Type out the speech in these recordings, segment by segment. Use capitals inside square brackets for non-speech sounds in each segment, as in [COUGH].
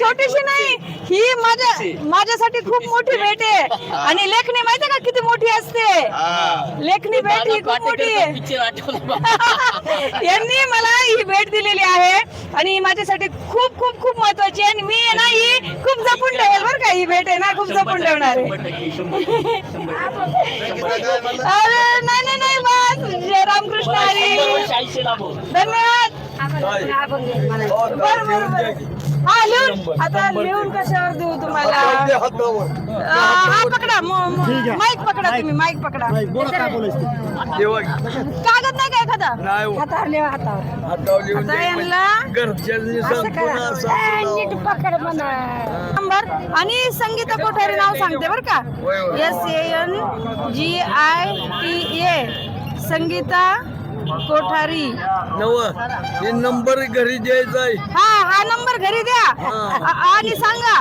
छोटीशी नाही ही माझ्या माझ्यासाठी खूप मोठी भेट. आहे. आणि लेखणी माहिती का किती मोठी असते? लेखणी भेट ही खूप मोठी आहे. [LAUGHS] यांनी मला ही भेट दिलेली आहे. आणि माझ्यासाठी खूप खूप खूप महत्वाची आहे. आणि मी ना ही खूप जपून ठेवेल बरं का. ही भेट आहे ना खूप जपून ठेवणार आहे. अरे नाही नाही नाही बस. जय रामकृष्ण हरी. धन्यवाद. बरं बरं बरं हा लिहून आता लिहून कशावर देऊ तुम्हाला अं, हा पकडा म- म- माईक पकडा तुम्ही माईक पकडा कागद नाही का एखादा हातावर लिहा हातावर आता यांना नंबर आणि संगीता कोठारी नाव सांगते बर का S N G I T A Sangita Kothari. नव हे नंबर घरी द्यायचा आहे. हा हा नंबर घरी द्या. आ- आणि सांगा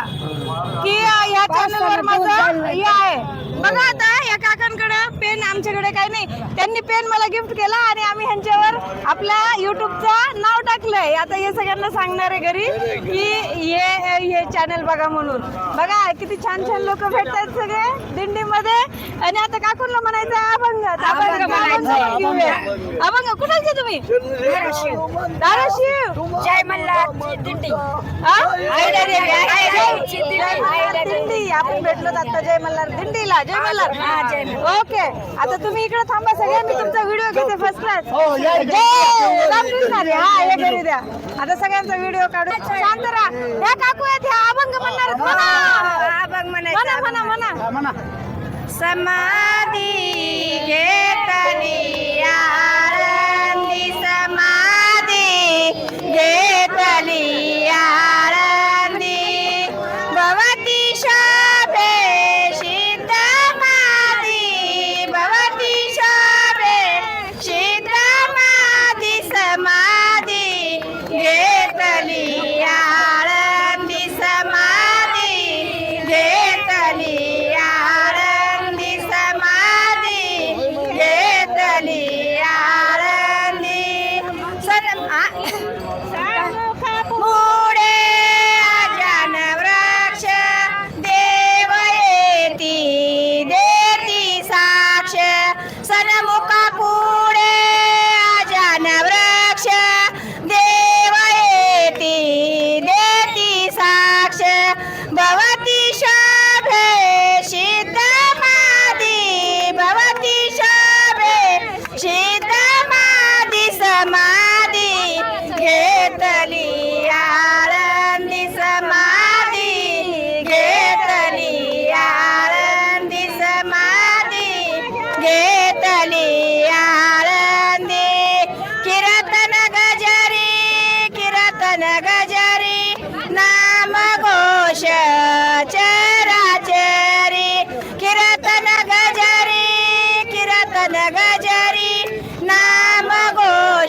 की या चॅनल वर माझं हे आहे. बघा आता या काकांकडे पेन आमच्याकडे काही नाही. त्यांनी पेन मला गिफ्ट केला आणि आम्ही ह्यांच्यावर आपल्या युट्यूबचा नाव टाकलंय. आता हे सगळ्यांना सांगणार आहे घरी की हे हे चॅनल बघा म्हणून. बघा किती छान छान लोक भेटतात सगळे दिंडीमध्ये. आणि आता काकूंना म्हणायचं अभंग. अभंग. अभंग कुठालचे तुम्ही? धाराशिव. जय मल्हार दिंडी हा? दिंडी. आपण भेटलो आता जय मल्हार दिंडीला जय मल्हार ओके. आता तुम्ही इकडे थांबा सगळे मी तुमचा व्हिडिओ घेते फर्स्ट क्लास जय रामकृष्ण हरी. हा हे घरी द्या आता सगळ्यांचा व्हिडिओ काढू शांत राहा ह्या काकू आहेत ह्या अभंग म्हणणार आहेत. म्हणा अभंग म्हणा म्हणा म्हणा समाधी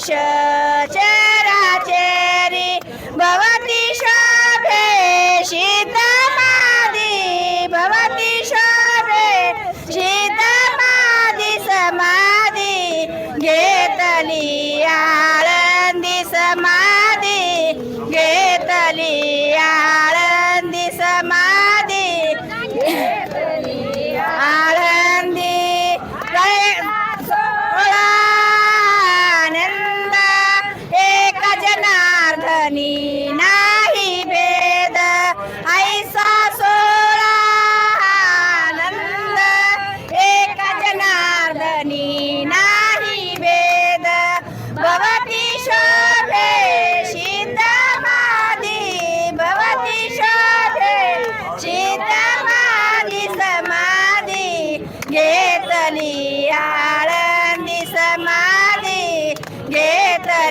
Russia!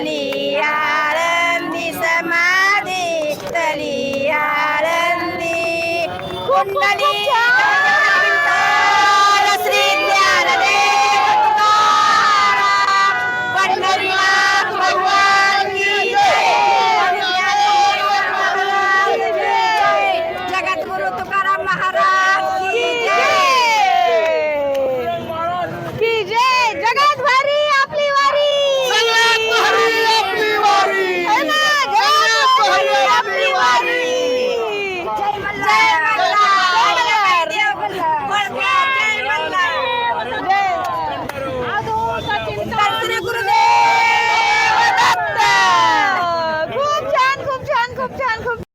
นี่า